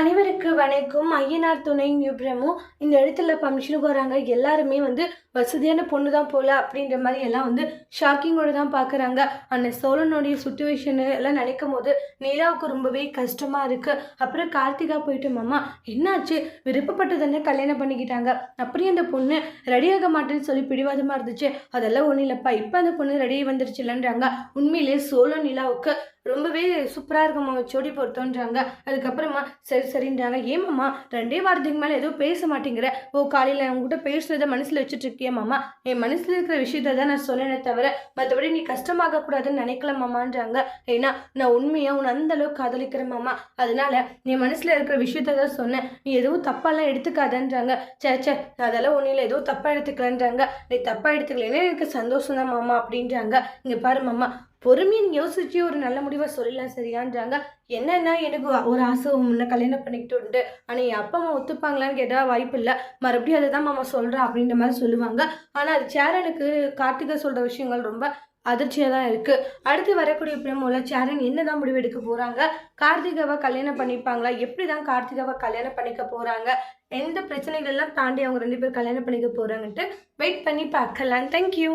அனைவருக்கு வணக்கம். ஐயனார் துணை நிபுணமும் இந்த இடத்துல ஃபங்க்ஷனுக்கு வராங்க எல்லாருமே வந்து வசதியான பொண்ணு தான் போல அப்படின்ற மாதிரி எல்லாம் வந்து ஷாக்கிங்கோட தான் பார்க்குறாங்க அந்த சோழனுடைய சுச்சுவேஷனு எல்லாம் நினைக்கும் போது நீலாவுக்கு ரொம்பவே கஷ்டமாக இருக்குது அப்புறம் கார்த்திகா போயிட்டு மாமா என்னாச்சு? விருப்பப்பட்டு தானே கல்யாணம் பண்ணிக்கிட்டாங்க? அப்படியே அந்த பொண்ணு ரெடியாக மாட்டேன்னு சொல்லி பிடிவாதமாக இருந்துச்சு. அதெல்லாம் ஒன்றும் இல்லைப்பா. இப்போ அந்த பொண்ணு ரெடியாக வந்துருச்சு இல்லைன்றாங்க. உண்மையிலே சோழ நிலாவுக்கு ரொம்பவே சூப்பராக இருக்குமா ஜோடி பொறுத்தோன்றாங்க. அதுக்கப்புறமா சரி சரின்றாங்க. ஏமாம்மா ரெண்டே வாரத்துக்கு மேலே எதுவும் பேச மாட்டேங்கிற. ஓ காலையில் உங்ககிட்ட பேசுனதை மனசில் வச்சுட்டு மாமா. என் மனசில் இருக்கிற விஷயத்த தான் நான் சொன்னேனே தவிர மற்றபடி நீ கஷ்டமாக கூடாதுன்னு மாமான்றாங்க. ஏன்னா நான் உண்மையாக உன்னை அந்த அளவுக்கு காதலிக்கிறேன் மாமா. அதனால நீ மனசில் இருக்கிற விஷயத்த தான் சொன்னேன். நீ எதுவும் தப்பாலாம் எடுத்துக்காதன்றாங்க. சே சே அதெல்லாம் ஒன்றும் எதுவும் தப்பாக எடுத்துக்கலன்றாங்க. நீ தப்பாக எடுத்துக்கலன்னா எனக்கு சந்தோஷம் தான் மாமா அப்படின்றாங்க. இங்கே பாரு மாமா பொறுமையை யோசிச்சு ஒரு நல்ல முடிவை சொல்லலாம் சரியான்றாங்க. என்னன்னா எனக்கு ஒரு ஆசை முன்ன கல்யாணம் பண்ணிக்கிட்டு உண்டு. ஆனால் என் அப்பா அம்மா ஒத்துப்பாங்களான்னு கேட்டால் வாய்ப்பு இல்லை. மறுபடியும் அதை தான் மாமா சொல்கிறேன் அப்படின்ற மாதிரி சொல்லுவாங்க. ஆனால் அது சேரனுக்கு கார்த்திகை சொல்கிற விஷயங்கள் ரொம்ப அதிர்ச்சியாக தான் இருக்குது அடுத்து வரக்கூடிய பிரமோல சேரன் என்ன தான் முடிவு எடுக்க போகிறாங்க கார்த்திகாவை கல்யாணம் பண்ணிப்பாங்களா? எப்படி தான் கார்த்திகாவை கல்யாணம் பண்ணிக்க போகிறாங்க எந்த பிரச்சனைகள்லாம் தாண்டி அவங்க ரெண்டு பேரும் கல்யாணம் பண்ணிக்க போகிறாங்கன்ட்டு வெயிட் பண்ணி பார்க்கலாம். தேங்க்யூ